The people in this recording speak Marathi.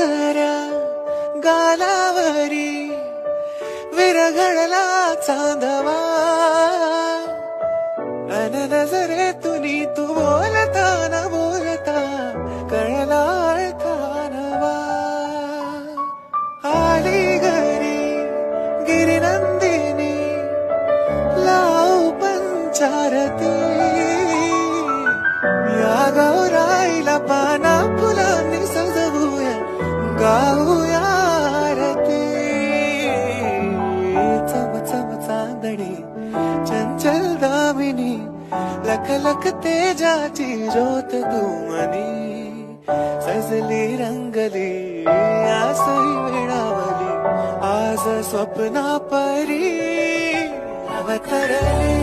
नजरा गालावरी विरघडला चांदवा. अन नजरे तुनी तू बोलता न बोलता कळला अर्थानवा. आली घरी गिरिनंदिनी लाव पंचारती. गाऊया आरती चम चम चांदणी चंचल दामिनी लख लख तेजाची ज्योत तुमनी सजली रंगली आसही वेळावली आज स्वप्ना परी अवतरली.